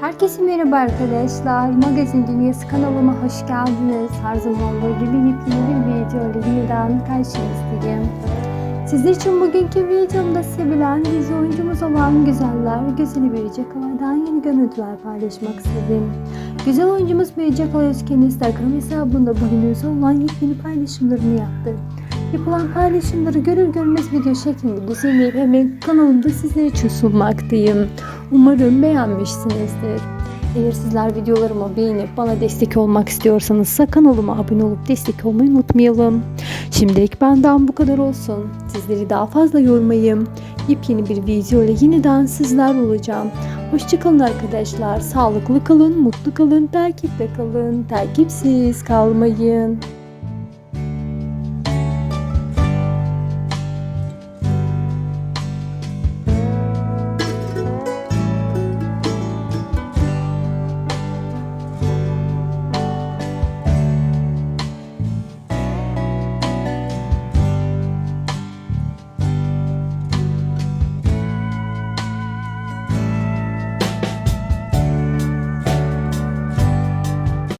Herkese merhaba arkadaşlar. Magazin Dünyası kanalıma hoş geldiniz. Her zaman olduğu gibi yepyeni bir video ile yeniden karşınızdayım. Sizler için bugünkü videomda sevilen dizi oyuncumuz olan Güzeller, Güzeli Biricik Alay'dan yeni görüntüler paylaşmak istedim. Güzel oyuncumuz Biricik Alay Özken'in Instagram hesabında bugün olan yepyeni paylaşımlarını yaptı. Yapılan paylaşımları görür görmez video şeklinde düzenleyip hemen kanalımda sizler için sunmaktayım. Umarım beğenmişsinizdir. Eğer sizler videolarımı beğenip bana destek olmak istiyorsanız kanalıma abone olup destek olmayı unutmayalım. Şimdilik benden bu kadar olsun. Sizleri daha fazla yormayayım. Yepyeni bir video ile yeniden sizler olacağım. Hoşçakalın arkadaşlar. Sağlıklı kalın, mutlu kalın, takipte kalın, takipsiz kalmayın.